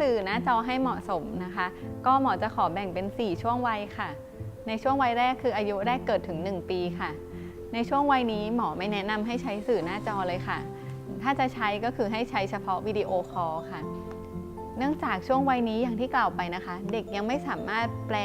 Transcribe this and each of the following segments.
สื่อหน้าจอให้เหมาะสมนะคะ ก็หมอจะขอแบ่งเป็น 4 ช่วงวัยค่ะ ในช่วงวัยแรกคืออายุแรกเกิดถึง 1 ปีค่ะ ในช่วงวัยนี้หมอไม่แนะนำให้ใช้สื่อหน้าจอเลยค่ะ ถ้าจะใช้ก็คือให้ใช้เฉพาะวิดีโอคอลค่ะ เนื่องจากช่วงวัยนี้อย่างที่กล่าวไปนะคะ เด็กยังไม่สามารถแปล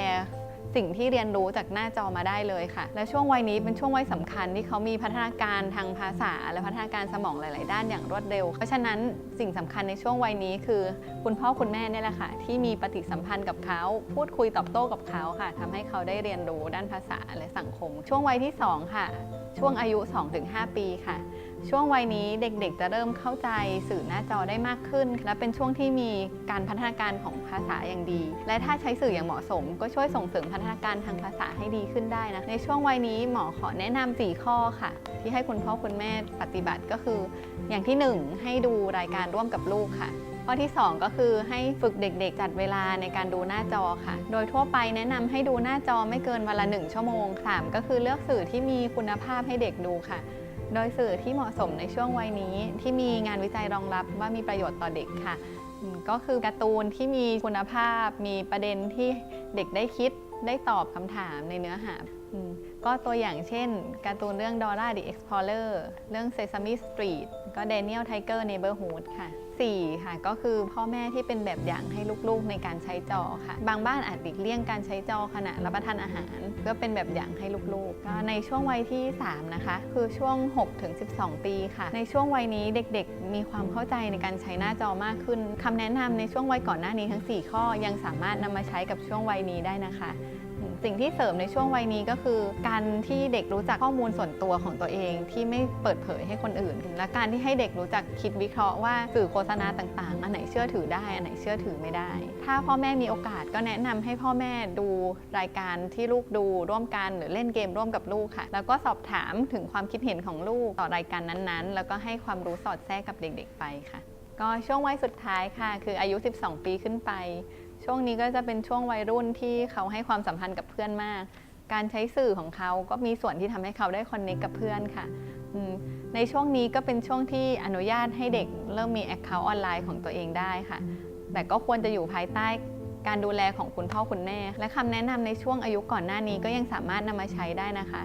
สิ่งที่เรียนรู้จากหน้าจอมาได้เลยค่ะ และช่วงวัยนี้เป็นช่วงวัยสำคัญที่เขามีพัฒนาการทางภาษา และพัฒนาการสมองหลาย ๆ ด้านอย่างรวดเร็ว เพราะฉะนั้นสิ่งสำคัญในช่วงวัยนี้คือ คุณพ่อคุณแม่เนี่ยแหละค่ะ ที่มีปฏิสัมพันธ์กับเขา พูดคุยตอบโต้กับเขาค่ะทำให้เขาได้เรียนรู้ด้านภาษาและสังคม ช่วงวัยที่ 2 ค่ะ ช่วงอายุ 2-5 ปีค่ะ ช่วงวัยนี้เด็กๆ จะเริ่มเข้าใจสื่อหน้าจอได้มากขึ้น และเป็นช่วงที่มีการพัฒนาการของภาษาอย่างดี และถ้าใช้สื่ออย่างเหมาะสม ก็ช่วยส่งเสริมพัฒนาการทางภาษาให้ดีขึ้นได้นะ ในช่วงวัยนี้หมอขอแนะนำ4ข้อค่ะ ที่ให้คุณพ่อคุณแม่ปฏิบัติก็คือ อย่างที่ 1 ให้ดูรายการร่วมกับลูกค่ะ ข้อที่ 2 ก็คือให้ฝึกเด็กๆ จัดเวลาในการดูหน้าจอค่ะ โดยทั่วไปแนะนำให้ดูหน้าจอไม่เกินวันละ 1 ชั่วโมง3ก็คือเลือกสื่อที่มีคุณภาพให้เด็กดูค่ะ โดยสื่อที่เหมาะสมในช่วงวัยนี้ ที่มีงานวิจัยรองรับว่ามีประโยชน์ต่อเด็กค่ะ ก็คือการ์ตูนที่มีคุณภาพ มีประเด็นที่เด็กได้คิดได้ตอบคำถามในเนื้อหาอก็ตัวอย่างเช่น การ์ตูนเรื่อง Dora the Explorer เรื่อง Sesame Street ก็ Daniel Tiger Neighborhood ค่ะ 4. ค่ะก็คือพ่อแม่ที่เป็นแบบอย่างให้ลูกๆในการใช้จอค่ะ บางบ้านอาจหลีกเลี่ยงการใช้จอขณะรับประทานอาหาร เพื่อเป็นแบบอย่างให้ลูกๆก็ในช่วงวัยที่ 3 นะคะ คือช่วง 6-12 ปีค่ะ ในช่วงวัยนี้เด็กๆ มีความเข้าใจในการใช้หน้าจอมากขึ้นคำแนะนำในช่วงวัยก่อนหน้านี้ทั้ง 4 ข้อยังสามารถนำมาใช้กับช่วงวัยนี้ได้นะคะ สิ่งที่เสริมในช่วงวัยนี้ก็คือ การที่เด็กรู้จักข้อมูลส่วนตัวของตัวเองที่ไม่เปิดเผยให้คนอื่น และการที่ให้เด็กรู้จักคิดวิเคราะห์ว่าสื่อโฆษณาต่างๆ อันไหนเชื่อถือได้ อันไหนเชื่อถือไม่ได้ ถ้าพ่อแม่มีโอกาสก็แนะนำให้พ่อแม่ดูรายการที่ลูกดูร่วมกันหรือเล่นเกมร่วมกับลูกค่ะ แล้วก็สอบถามถึงความคิดเห็นของลูกต่อรายการนั้นๆ แล้วก็ให้ความรู้สอดแทรกกับเด็กๆไปค่ะ ก็ช่วงวัยสุดท้ายค่ะ คืออายุ 12 ปีขึ้นไป ช่วงนี้ก็จะเป็นช่วงวัยรุ่นที่เขาให้ความสัมพันธ์กับเพื่อนมาก การใช้สื่อของเขาก็มีส่วนที่ทำให้เขาได้คอนเนคกับเพื่อนค่ะในช่วงนี้ก็เป็นช่วงที่อนุญาตให้เด็กเริ่มมี Account ออนไลน์ของตัวเองได้ค่ะ แต่ก็ควรจะอยู่ภายใต้การดูแลของคุณพ่อคุณแม่ และคำแนะนำในช่วงอายุก่อนหน้านี้ก็ยังสามารถนำมาใช้ได้นะคะ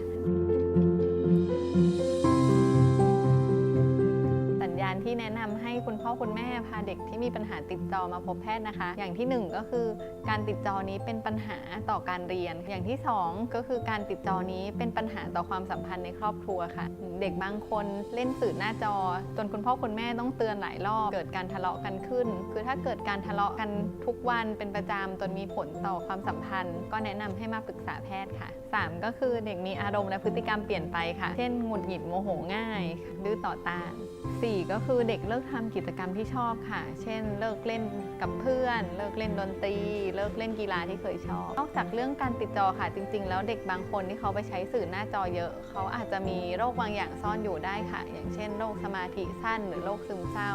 ที่แนะนำให้คุณพ่อคุณแม่พาเด็กที่มีปัญหาติดจอมาพบแพทย์นะคะ อย่างที่หนึ่งก็คือการติดจอนี้เป็นปัญหาต่อการเรียน อย่างที่สองก็คือการติดจอนี้เป็นปัญหาต่อความสัมพันธ์ในครอบครัวค่ะ เด็กบางคนเล่นสื่อหน้าจอ จนคุณพ่อคุณแม่ต้องเตือนหลายรอบเกิดการทะเลาะกันขึ้น คือถ้าเกิดการทะเลาะกันทุกวันเป็นประจำจนมีผลต่อความสัมพันธ์ ก็แนะนำให้มาปรึกษาแพทย์ค่ะสามก็คือเด็กมีอารมณ์และพฤติกรรมเปลี่ยนไปค่ะ เช่นหงุดหงิดโมโหง่ายดื้อต่อต้าน4ก็คือเด็กเลิกทำกิจกรรมที่ชอบค่ะ เช่น เลิกเล่นกับเพื่อน เลิกเล่นดนตรี เลิกเล่นกีฬาที่เคยชอบ นอกจากเรื่องการติดจอค่ะ จริง ๆ แล้วเด็กบางคนที่เขาไปใช้สื่อหน้าจอเยอะ เขาอาจจะมีโรคบางอย่างซ่อนอยู่ได้ค่ะ อย่างเช่น โรคสมาธิสั้น หรือโรคซึมเศร้า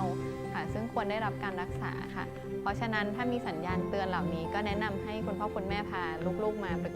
ค่ะ ซึ่งควรได้รับการรักษาค่ะ เพราะฉะนั้นถ้ามีสัญญาณเตือนเหล่านี้ก็แนะนำให้คุณพ่อคุณแม่พาลูกๆมาปรึก